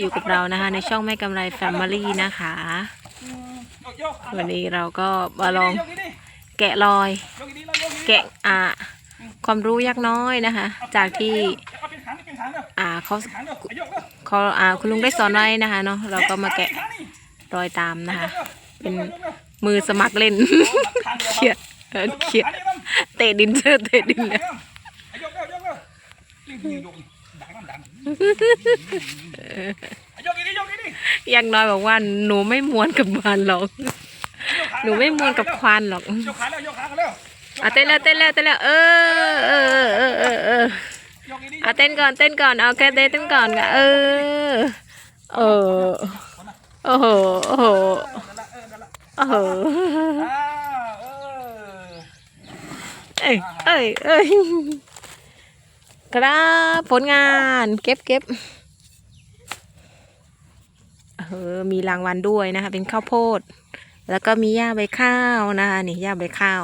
อยู่กับเรานะคะในช่องไม่กำไรแฟมิลี่นะคะ วันนี้เราก็มาลองแกะรอย แกะอ่าความรู้ยักน้อยนะคะ จากที่อ่าเขาเขาอ่าคุณลุงได้สอนไว้นะคะเนาะเราก็มาแกะรอยตามนะคะ เป็นมือสมัครเล่นเขียดเออเขียดเตะดินเจอเตะดินเลย ยักษ์น้อยบอกว่าหนูไม่มวนกับควานหรอก หนูไม่มวนกับควานหรอกยกขาแล้วยกขาแล้วเต้นแล้วเต้นแล้วเต้นแล้วเออเออเออเออเออยกอีกนิดอะเต้นก่อนเต้นก่อนเอาแค่เต้นก่อนค่ะเออเออโอ้โหโอ้โหนั่นละเออนั่นละโอ้โหอ่าเออเอ้ยเอ้ยเอ้ยครับผลงานเก็บเก็บ เออมีรางวัลด้วยนะคะ เป็นข้าวโพด แล้วก็มีหญ้าใบข้าวนะคะนี่หญ้าใบข้าว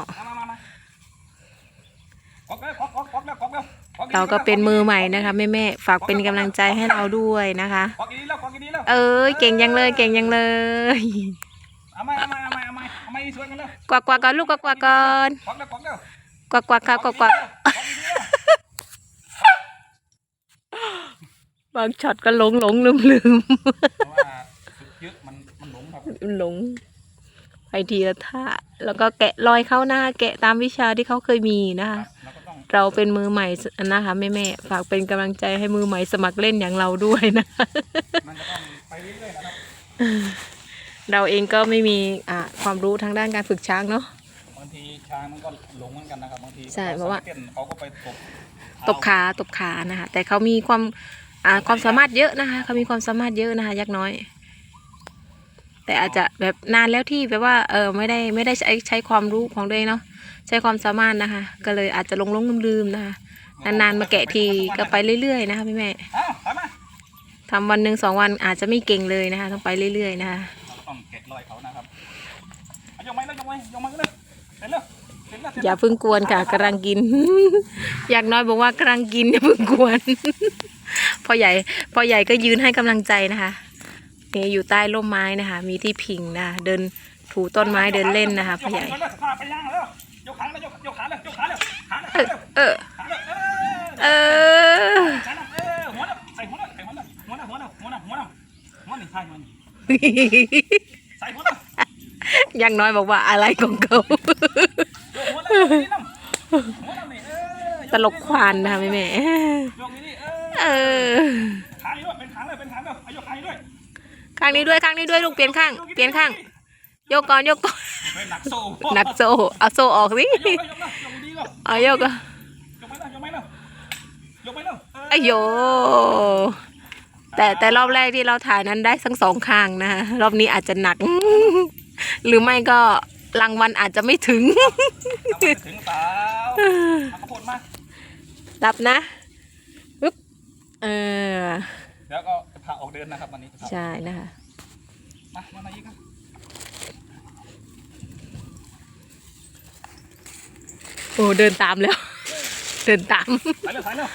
เราก็เป็นมือใหม่นะคะแม่แม่ๆฝากเป็นกำลังใจให้เราด้วยนะคะควักอีกนิดแล้วควักอีกนิดแล้วเก่งยังเลยเก่งยังเลยเอาไม่เอาไม่เอาไม่เอาไม่เอาไม่ช่วยกันแล้วกวักกวักก่อนลูกกวักกวักก่อนกวักวกวักวักครับกวักกวักควักอีกนิดบางช็อตก็หลงหลงลืมลืม เพราะว่าฝึกเยอะมันมันหลงครับหลงไปทีละท่าแล้วก็แกะรอยเขาหน้า แกะตามวิชาที่เขาเคยมีนะคะเราก็ต้องเราเป็นมือใหม่นะคะแม่แม่ๆฝากเป็นกำลังใจให้มือใหม่สมัครเล่นอย่างเราด้วยนะ มันก็ต้องไปเรื่อยๆนะครับเราเองก็ไม่มีอ่าความรู้ทางด้านการฝึกช้างเนาะ บางทีช้างมันก็หลงเหมือนกันนะครับบางทีใช่เพราะว่า ต้นเขาก็ไปตกตบขาตบขานะคะ แต่เขามีความอ่าความสามารถเยอะนะคะเขามีความสามารถเยอะนะคะยักษ์น้อย แต่อาจจะแบบนานแล้วที่แบบว่าเออไม่ได้ไม่ได้ใช้ใช้ความรู้ของตัวเองเนาะใช้ความสามารถนะคะ ก็เลยอาจจะหลงหลงลืมลืมๆนะคะนานๆมาแกะทีก็ไปเรื่อยๆนะคะพี่แม่อ้าวถอยมาทำวันหนึ่งสองวันอาจจะไม่เก่งเลยนะคะ ต้องไปเรื่อยๆนะคะเราก็ต้องแกะรอยเขานะครับเอายกไม้แล้วยกไม้ยกไม้ก็เลยเสร็จแล้วเสร็จแล้วเสร็จอแล้วย่าเพิ่งกวนค่ะกำลังกิน อยากน้อยบอกว่ากำลังกินอย่าเพิ่งกวนพ่อใหญ่พ่อใหญ่ก็ยืนให้กำลังใจนะคะ นี่อยู่ใต้ร่มไม้นะคะ มีที่พิงนะคะเดินถูต้นไม้เดินเล่นนะคะพ่อใหญ่ยกขาแล้วพาไปย่างแล้วยกขาแล้วยกยกขาแล้วยกขาแล้วขาแล้วเออขาแล้วเออเออขาแล้วเออหัวแล้วใส่หัวแล้วใส่หัวแล้วหัวแล้วหัวแล้วหัวแล้วหัวแล้วหัวนี่ใช่มันใส่หัวแล้วยังน้อยบอกว่าอะไรของเขายกหัวแล้วยกนี่น้ำหัวแล้วนี่เออตลกควานนะคะแม่แม่ยกนี่เออเออขาด้วยเป็นขาเลยเป็นขาเลยเอายกขาด้วย ข้างนี้ด้วยข้างนี้ด้วยลูกเปลี่ยนข้าง เปลี่ยนข้างยกก่อนยกก่อนเป็นหนักโซ่หนักโซ่เอาโซ่ออกสิยกเลยยกเลยยกดีเลยเอายกอะยกไปเลยยกไปเลยยกไปเลยอายโยแต่แต่รอบแรกที่เราถ่ายนั้นได้ทั้งสองข้างนะคะรอบนี้อาจจะหนัก หรือไม่ก็รางวัลอาจจะไม่ถึงถึงเปล่าเอาข้าวโพดมารับนะปึ๊บเออแล้วก็จะ พาออกเดินนะครับวันนี้จะพาใช่นะคะ มามามาอีกครับโอ้เดินตามแล้ว เดินตามถ่ายเร็วถ่ายเร็ว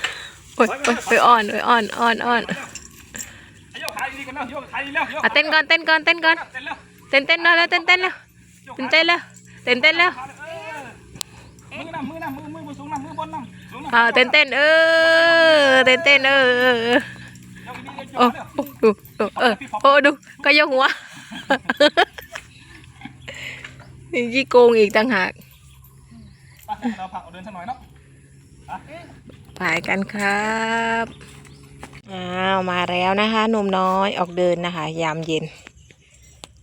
โอ้ยโอ้ยโอ้ยอ่อนโอ้ยอ่อนอ่อนอ่อนเอายกขาดีกันแล้วยกขาดีแล้วยกอะเต้นก่อนเต้นก่อนเต้นก่อนเต้นแล้วเต้นเต้นแล้วเต้นเต้นแล้วเต้นเต้นแล้วเต้นเต้นแล้วมือน้ำมือน้ำมือมือสูงน้ำมือบนน้ำสูงน้ำเออเต้นเต้นเออเต้นเต้นเออ เออเออยกดียกโอ้โอ้ดูเออเออโอ้ดูก็ยกหัวยี่โกงอีกต่างหากเราพาออกเดินสักหน่อยเนาะไปกันครับอ้าวมาแล้วนะคะหนุ่มน้อยออกเดินนะคะ ยามเย็น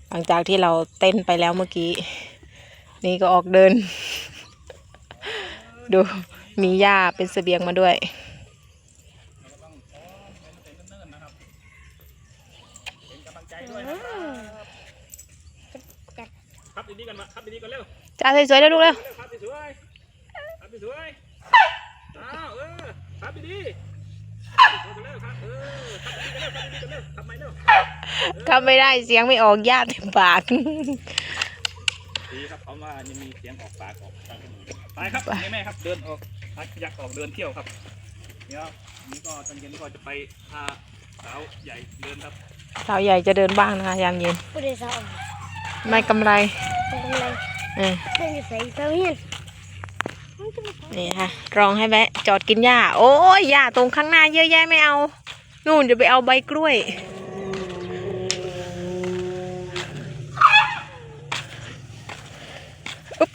หลังจากที่เราเต้นไปแล้วเมื่อกี้ นี่ก็ออกเดิน ดูมีหญ้าเป็นเสบียงมาด้วย เป็นกำลังใจด้วยนะครับครับ ดีๆกันมาครับดีๆกันเร็วจ้าสวยๆแล้วลูกเร็วเร็วครับสวยครับสวยอ้าวเออครับดีๆครับเร็วครับเออครับดีๆกันเร็วครับดีๆกันเร็วทำไมเร็วก็ไม่ได้เสียงไม่ออกหญ้าเต็มปาก ดีครับเขาว่ายังมีเสียงออกปากออกทางจมูกไปครับแม่แม่ครับเดินออกพักยักออกเดินเที่ยวครับเดี๋ยวนี่ก็ตอนเย็นก็จะไปพาสาวใหญ่เดินครับ สาวใหญ่จะเดินบ้างนะคะยามเย็น ผู้โดยสาร ไม่กำไรเป็นกำลังเออเพื่อนจะใส่เสื้อเฮียนนี่ค่ะรองให้แวะจอดกินหญ้า โอ้ยหญ้าตรงข้างหน้าเยอะแยะไม่เอา นู่นจะไปเอาใบกล้วยอุ๊บ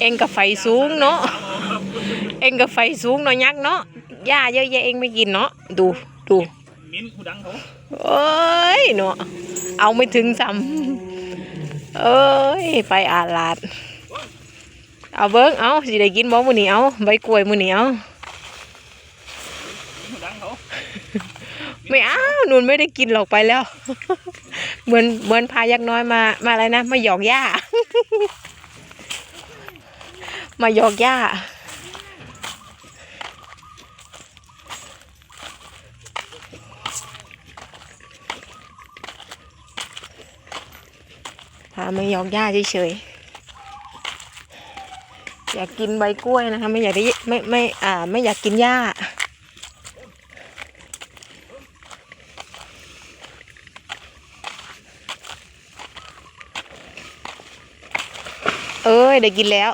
เองกับไฟสูงเนาะ เองกับไฟสูงเนาะยักษ์เนาะหญ้าเยอะแยะเองไม่กินเนาะ ดูดู มิ้นผู้ดังเขาเอ้ยเนาะเอาไม่ถึงซ้ำเอ้ยไปอาลาด เอาเบิ้งเอาสิได้กินบ่มื้อนี้เอาใบกล้วยมื้อนี้เอาผู้ดังเขาไม่เอาหนุนไม่ได้กินหรอกไปแล้ว เหมือนเหมือนพายักษ์น้อยมามาอะไรนะมาหยอกหญ้ามาหยอกหญ้า มายอกหญ้าเฉยๆอยากกินใบกล้วยนะคะ ไม่อยากได้ไม่ไม่อ่าไม่อยากกินหญ้าเอ้ยได้กินแล้ว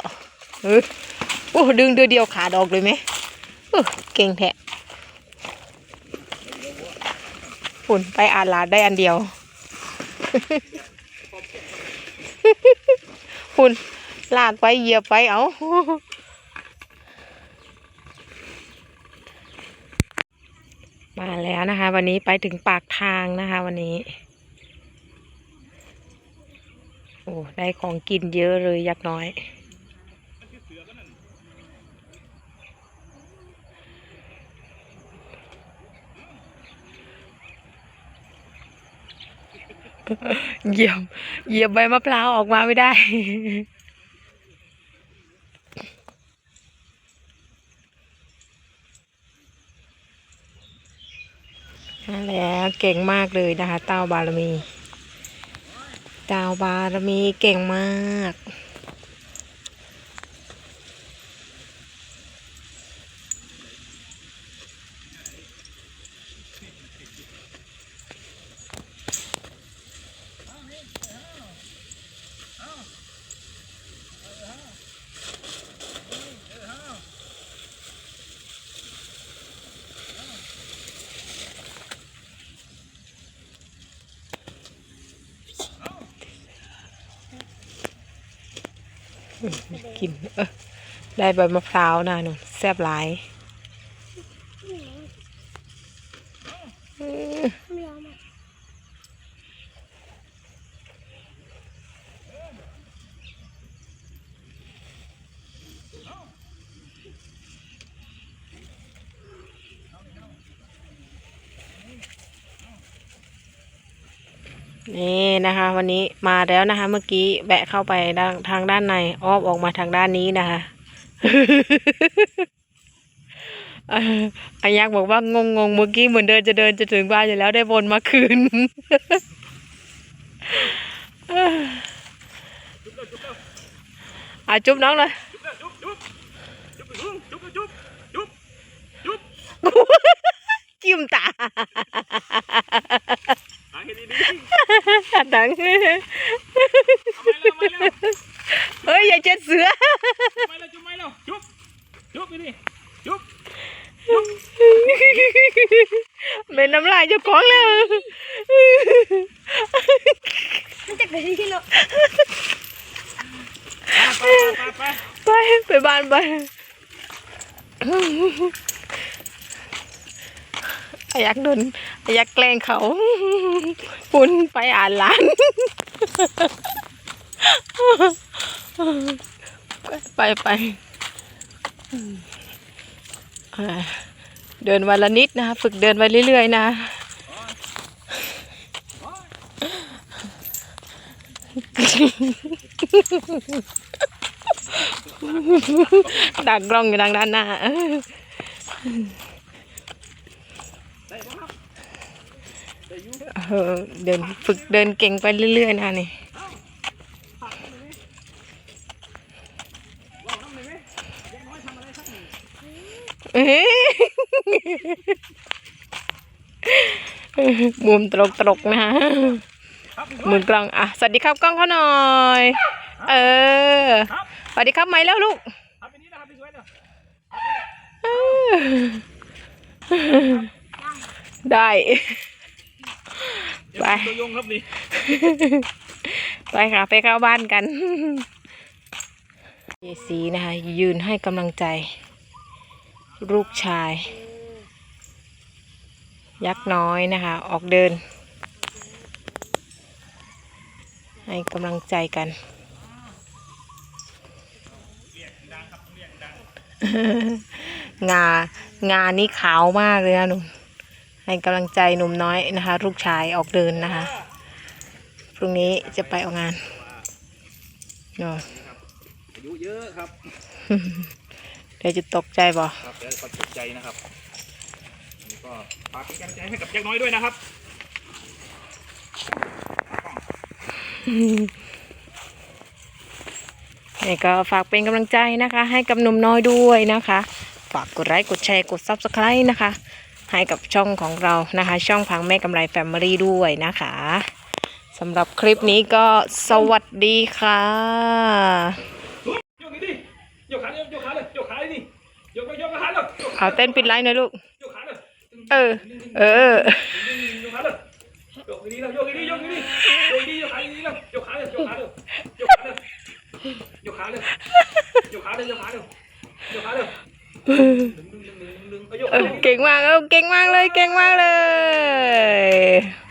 เออโอ้ดึงเดียวเดียวขาดอกเลยไหมเก่งแท้ฝุ่นไปอาลาดได้อันเดียว คุณลาดไปเหยียบไปเอามาแล้วนะคะ วันนี้ไปถึงปากทางนะคะ วันนี้ โอ้ได้ของกินเยอะเลยยักษ์น้อย เหยียบเหยียบใบมะพร้าวออกมาไม่ได้ นั่นแหละเก่งมากเลยนะคะ เต้าบารมี เต้าบารมีเก่งมาก กินเออได้ใบมะพร้าวนะหนูแซ่บหลายอื้อ ไม่เอามา นี่นะคะ วันนี้มาแล้วนะคะ เมื่อกี้แบะเข้าไปด้านทางด้านในอ้อมออกมาทางด้านนี้นะคะอายักษ์บอกว่างงงเมื่อกี้เหมือนเดินจะเดินจะถึงบ้านอยู่แล้วได้วนมาคืนอะจุ๊บน้องเลยจุ๊บจิ้มตา หาให้ดีดังๆเอาไปเลยเอาไปเลยเฮ้ยอย่าเจ็ดเสือจุ๊บไปเลยจุ๊บไปเลยจุ๊บจุ๊บไปดิจุ๊บเป็นน้ำลายเจ้าของแล้วมันจะเกิดที่เนาะไปไปไปไปไปบ้านไป อายักโดนอายักแกล้งเขาปุ่นไปอ่านร้าน ไปไปเดินวันละนิดนะคะฝึกเดินไปเรื่อย ๆ นะ ดักกล้องอยู่ทางด้านหน้า ได้ปะครับได้อยู เออเดินฝึกเดินเก่งไปเรื่อยๆนะนี่เฮ้ยมุมตรกตรกๆนะฮะมือกล้องอะสวัสดีครับกล้องเขาหน่อย เออสวัสดีครับไหมแล้วลูกได้ ไปตัวยงครับนี่ไปค่ะ ไปเข้าบ้านกันเยสีนะคะ ยืนให้กำลังใจ ลูกชาย ยักษ์น้อยนะคะ ออกเดิน ให้กำลังใจกันงางานี่ขาวมากเลยนะหนุ่ม ให้กำลังใจหนุ่มน้อยนะคะลูกชายออกเดินนะคะพรุ่งนี้จะไปออกงานเนาะอายุเยอะครับเดี๋ยวจะตกใจบ่ครับเดี๋ยวก็ตกใจนะครับนี่ก็ฝากเป็นกำลังใจให้กับแจ็คน้อยด้วยนะครับนี่ก็ฝากเป็นกำลังใจนะคะ ให้กับหนุ่มน้อยด้วยนะคะ ฝากกดไลค์กดแชร์กด subscribe นะคะ ให้กับช่องของเรานะคะ ช่องพังแม่กำไรแฟมิลี่ด้วยนะคะสำหรับคลิปนี้ก็สวัสดีค่ะเอาเต้นปิดไลน์หน่อยลูก เออ เออยกขาเลยกขานี้แล้วยกขาเลยยกขาเลยยกขาเลยยกขาเลยยกขาเลยยกขาเลยยกขาเลย เก่งมากเออเก่งมากเลย เก่งมากเลย